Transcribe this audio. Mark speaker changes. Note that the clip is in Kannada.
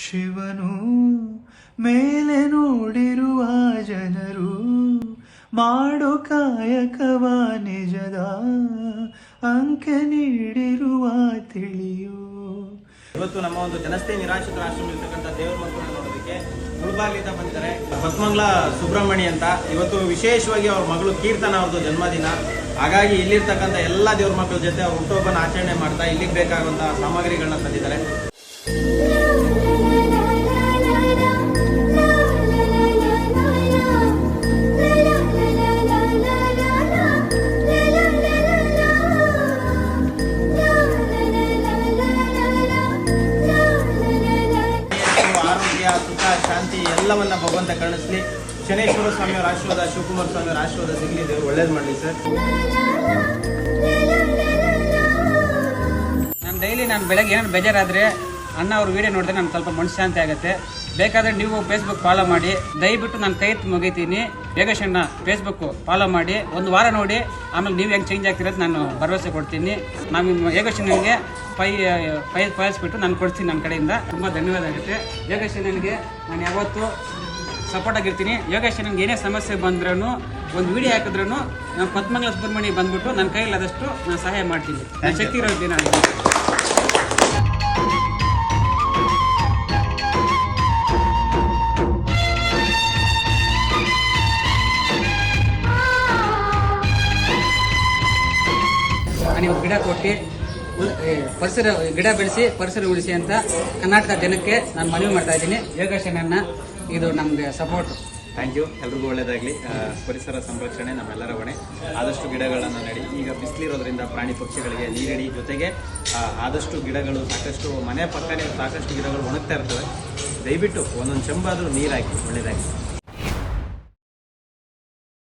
Speaker 1: ಶಿವನು ಮೇಲೆ ನೋಡಿರುವ ಜನರು ಮಾಡು ಕಾಯಕವ ನಿಜದ ಅಂಕೆ ನೀಡಿರುವ ತಿಳಿಯೋ.
Speaker 2: ಇವತ್ತು ನಮ್ಮ ಒಂದು ಜನಸ್ಥೆ ನಿರಾಶ್ರಿತ ಆಶ್ರಮ ಇರ್ತಕ್ಕಂಥ ದೇವರ ಮಕ್ಕಳನ್ನ ನೋಡೋದಕ್ಕೆ ಮುಳುಬಾಗಿಲಿಂದ ಬಂದಿದ್ದಾರೆ ಪದ್ಮಂಗ್ಲ ಸುಬ್ರಹ್ಮಣಿ ಅಂತ. ಇವತ್ತು ವಿಶೇಷವಾಗಿ ಅವ್ರ ಮಗಳು ಕೀರ್ತನ ಅವ್ರದ್ದು ಜನ್ಮದಿನ. ಹಾಗಾಗಿ ಇಲ್ಲಿರ್ತಕ್ಕಂಥ ಎಲ್ಲ ದೇವ್ರ ಮಕ್ಕಳ ಜೊತೆ ಅವ್ರ ಹುಟ್ಟುಹಬ್ಬನ ಆಚರಣೆ ಮಾಡ್ತಾ ಇಲ್ಲಿಗೆ ಬೇಕಾಗುವಂತಹ ಸಾಮಗ್ರಿಗಳನ್ನ ತಂದಿದ್ದಾರೆ. ಎಲ್ಲವನ್ನ ಭಗವಂತ ಕರುಣಿಸ್ಲಿ. ಶನೇಶ್ವರ ಸ್ವಾಮಿಯವರ ಆಶೀರ್ವಾದ, ಶಿವಕುಮಾರ ಸ್ವಾಮಿಯವರ ಆಶೀರ್ವಾದ ಸಿಗಲಿ ದೇವರು, ಒಳ್ಳೇದು ಮಾಡಲಿ ಸರ್.
Speaker 3: ನಾನು ಡೈಲಿ ನಾನು ಬೆಳಗ್ಗೆ ಏನಾದ್ರು ಬೇಜಾರಾದರೆ ಅಣ್ಣ ಅವ್ರ ವಿಡಿಯೋ ನೋಡಿದ್ರೆ ನಾನು ಸ್ವಲ್ಪ ಮನಃಶಾಂತಿ ಆಗುತ್ತೆ. ಬೇಕಾದರೆ ನೀವು ಫೇಸ್ಬುಕ್ ಫಾಲೋ ಮಾಡಿ. ದಯವಿಟ್ಟು ನಾನು ಕೈ ಎತ್ತಿ ಮುಗಿತೀನಿ. ಯೋಗೇಶಣ್ಣ ಫೇಸ್ಬುಕ್ ಫಾಲೋ ಮಾಡಿ. ಒಂದು ವಾರ ನೋಡಿ. ಆಮೇಲೆ ನೀವು ಹೆಂಗೆ ಚೇಂಜ್ ಆಗ್ತಿರೋದು ನಾನು ಭರವಸೆ ಕೊಡ್ತೀನಿ. ನಾನು ಯೋಗೇಶಣ್ಣನಿಗೆ ಪೈ ಫೈ ಫೈ ಫೈಲ್ಸ್ ಬಿಟ್ಟು ನಾನು ಕೊಡ್ತೀನಿ ನನ್ನ ಕಡೆಯಿಂದ. ತುಂಬ ಧನ್ಯವಾದ ಆಗುತ್ತೆ ಯೋಗೇಶಣ್ಣನಿಗೆ ನಾನು ಯಾವತ್ತೂ ಸಪೋರ್ಟ್ ಆಗಿರ್ತೀನಿ. ಯೋಗೇಶ್ ನನಗೆ ಏನೇ ಸಮಸ್ಯೆ ಬಂದ್ರೂ ಒಂದು ವಿಡಿಯೋ ಹಾಕಿದ್ರೂ ನಾನು ಪದ್ಮಂಗಲ ಸುಬ್ರಹ್ಮಣ್ಯ ಬಂದ್ಬಿಟ್ಟು ನನ್ನ ಕೈಯಲ್ಲಾದಷ್ಟು ನಾನು ಸಹಾಯ ಮಾಡ್ತೀನಿ. ನನ್ನ ಶಕ್ತಿ ಇರೋದು ನಾನು ನಾನು ಗಿಡ ಕೊಟ್ಟು ಪರಿಸರ, ಗಿಡ ಬೆಳೆಸಿ, ಪರಿಸರ ಉಳಿಸಿ ಅಂತ ಕರ್ನಾಟಕ ಜನಕ್ಕೆ ನಾನು ಮನವಿ ಮಾಡ್ತಾ ಇದ್ದೀನಿ. ಯೋಗಾಶನನ್ನ ಇದು ನಮಗೆ ಸಪೋರ್ಟ್
Speaker 2: ಥ್ಯಾಂಕ್ ಯು ಎಲ್ರಿಗೂ ಒಳ್ಳೇದಾಗಲಿ. ಪರಿಸರ ಸಂರಕ್ಷಣೆ ನಮ್ಮೆಲ್ಲರ ಹೊಣೆ. ಆದಷ್ಟು ಗಿಡಗಳನ್ನು ನೆಡಿ. ಈಗ ಬಿಸಿಲಿರೋದ್ರಿಂದ ಪ್ರಾಣಿ ಪಕ್ಷಿಗಳಿಗೆ ನೀರಿಡಿ ಜೊತೆಗೆ ಆದಷ್ಟು ಗಿಡಗಳು ಸಾಕಷ್ಟು, ಮನೆ ಪಕ್ಕನೇ ಸಾಕಷ್ಟು ಗಿಡಗಳು ಒಣಗ್ತಾ ಇರ್ತವೆ. ದಯವಿಟ್ಟು ಒಂದೊಂದು ಚೆಂಬಾದರೂ ನೀರು ಹಾಕಿ ಒಳ್ಳೇದಾಗಿ